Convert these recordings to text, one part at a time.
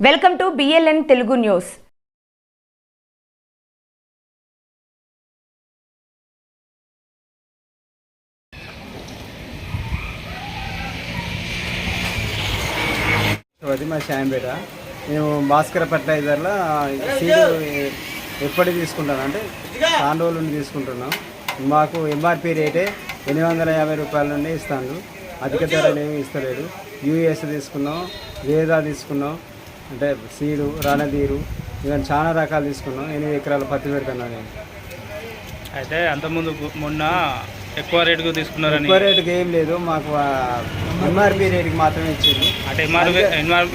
Welcome to BLN Telugu news అది మా శాంపేట మేము భాస్కర ఫర్టిలైజర్లో సీడ్ ఎప్పటి తీసుకుంటాను అంటే చాలా రోజుల నుండి తీసుకుంటున్నాం. మాకు ఎంఆర్పి రేటే ఎనిమిది వందల యాభై రూపాయల నుండి ఇస్తాను అధిక ధరలు ఏమి ఇస్తలేదు. యూఎస్ తీసుకున్నాం వేదా తీసుకున్నాం అంటే సీడు రణదీరు ఇవన్నీ చాలా రకాలు తీసుకున్నాం. ఎనిమిది ఎకరాల పత్తి పెడుతున్నాను నేను. అయితే అంతకుముందు మొన్న ఎక్కువ రేటుకు తీసుకున్నారని. ఎక్కువ రేటుకి ఏం లేదు. మాకు ఎంఆర్పి రేటుకి మాత్రమే ఇచ్చింది అంటే ఎంఆర్పి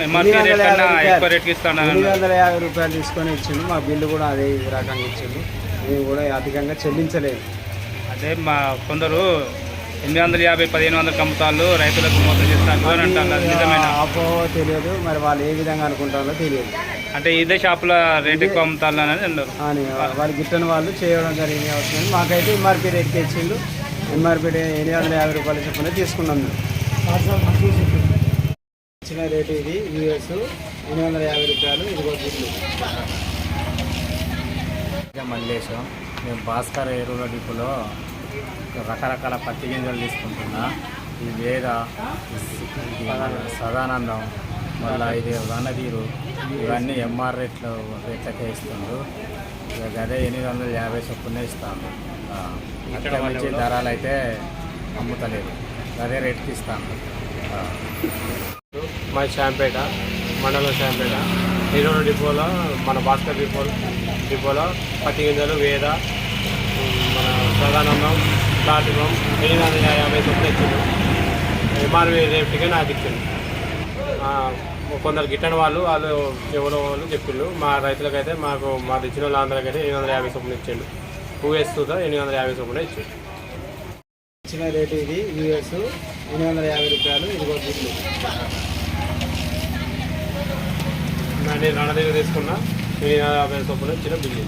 ఎనిమిది రేట్ వందల కన్నా యాభై ఎక్కువ రూపాయలు. రేట్కి ఇస్తాను ఎనిమిది వందల యాభై రూపాయలు తీసుకొని ఇచ్చిండు. మా బిల్లు కూడా అదే రకంగా ఇచ్చిండు. మేము కూడా అధికంగా చెల్లించలేదు. అదే మా కొందరు ఎనిమిది వందల యాభై పదిహేను వందల అమ్ముతాళ్ళు రైతులకు మోసం చేస్తాను అని అంటారు. అది నిజమేనా? అపో తెలియదు. మరి వాళ్ళు ఏ విధంగా అనుకుంటారో తెలియదు. అంటే ఇదే షాపులో రేట్ ఎక్కువ అమ్ముతాళ్ళు అని అన్నారు అని వాళ్ళు గిట్టని వాళ్ళు చేయడం జరిగింది అవుతుంది మాకైతే ఎంఆర్పి రేట్కి ఇచ్చిండు. ఎంఆర్పి ఎనిమిది వందల యాభై రూపాయలు చొప్పున తీసుకున్నాం మేము. ఇచ్చిన రేటు ఇది యూఎస్ ఎనిమిది వందల యాభై రూపాయలు ఇదిగో బిల్లు ఇంకా మల్లేశం మేము భాస్కర్ ఎరువుల డిపోలో రకరకాల పత్తి గింజలు తీసుకుంటున్నా. ఈ వేద సదానందం మళ్ళీ ఇది వనదీరు ఇవన్నీ ఎంఆర్ రేట్లు రేట్లకే ఇస్తుండ్రు. ఇక అదే ఎనిమిది వందల యాభై చొప్పునే ఇస్తాను అక్కడ మంచి ధరలు అయితే అమ్ముతలేదు. అదే రేట్కి ఇస్తాను మా శాంపేట మండలం శాంపేట ఈరోజు డిపోలో మన భాస్కర్ డిపో డిపోలో పత్తి గింజలు వేద మన సదానందం ప్లాటినం ఎనిమిది వందల యాభై చొప్పున ఇచ్చిండు ఎంఆర్వి రేట్గా నాకు ఇచ్చిండు ఆ, కొందరు గిట్టని వాళ్ళు వాళ్ళు ఎవరో వాళ్ళు చెప్పిండు మా రైతులకైతే మాకు మా తెచ్చిన వాళ్ళందరికైతే ఎనిమిది వందల యాభై చొప్పున ఇచ్చిండు యూఎస్ ఎనిమిది వందల యాభై చొప్పున ఇచ్చిండు ఇచ్చిన రేటు ఇది యూఎస్ ఎనిమిది వందల యాభై రూపాయలు ఇదిగో బిల్లు నేను రణదేవి తీసుకున్నా ఎనిమిది వందల యాభై చొప్పున ఇచ్చిన బిల్లు.